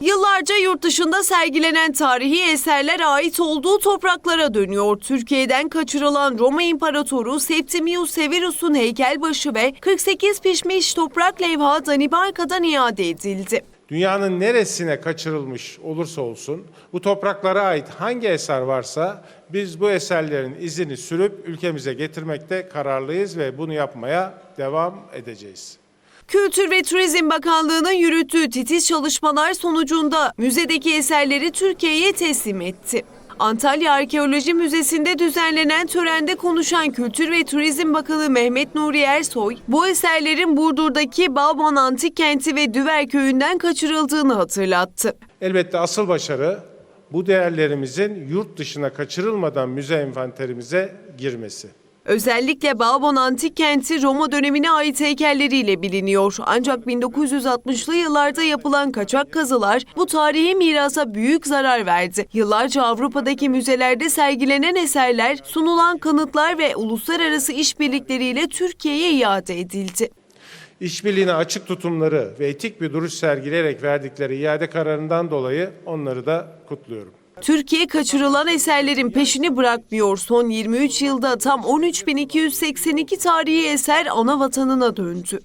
Yıllarca yurt dışında sergilenen tarihi eserler ait olduğu topraklara dönüyor. Türkiye'den kaçırılan Roma İmparatoru Septimius Severus'un heykelbaşı ve 48 pişmiş toprak levha Danimarka'dan iade edildi. Dünyanın neresine kaçırılmış olursa olsun bu topraklara ait hangi eser varsa biz bu eserlerin izini sürüp ülkemize getirmekte kararlıyız ve bunu yapmaya devam edeceğiz. Kültür ve Turizm Bakanlığı'nın yürüttüğü titiz çalışmalar sonucunda müzedeki eserleri Türkiye'ye teslim etti. Antalya Arkeoloji Müzesi'nde düzenlenen törende konuşan Kültür ve Turizm Bakanı Mehmet Nuri Ersoy, bu eserlerin Burdur'daki Balban Antik Kenti ve Düver Köyü'nden kaçırıldığını hatırlattı. Elbette asıl başarı bu değerlerimizin yurt dışına kaçırılmadan müze envanterimize girmesi. Özellikle Balbon Antik Kenti Roma dönemine ait heykelleriyle biliniyor. Ancak 1960'lı yıllarda yapılan kaçak kazılar bu tarihi mirasa büyük zarar verdi. Yıllarca Avrupa'daki müzelerde sergilenen eserler, sunulan kanıtlar ve uluslararası işbirlikleriyle Türkiye'ye iade edildi. İşbirliğine açık tutumları ve etik bir duruş sergileyerek verdikleri iade kararından dolayı onları da kutluyorum. Türkiye kaçırılan eserlerin peşini bırakmıyor. Son 23 yılda tam 13.282 tarihi eser ana vatanına döndü.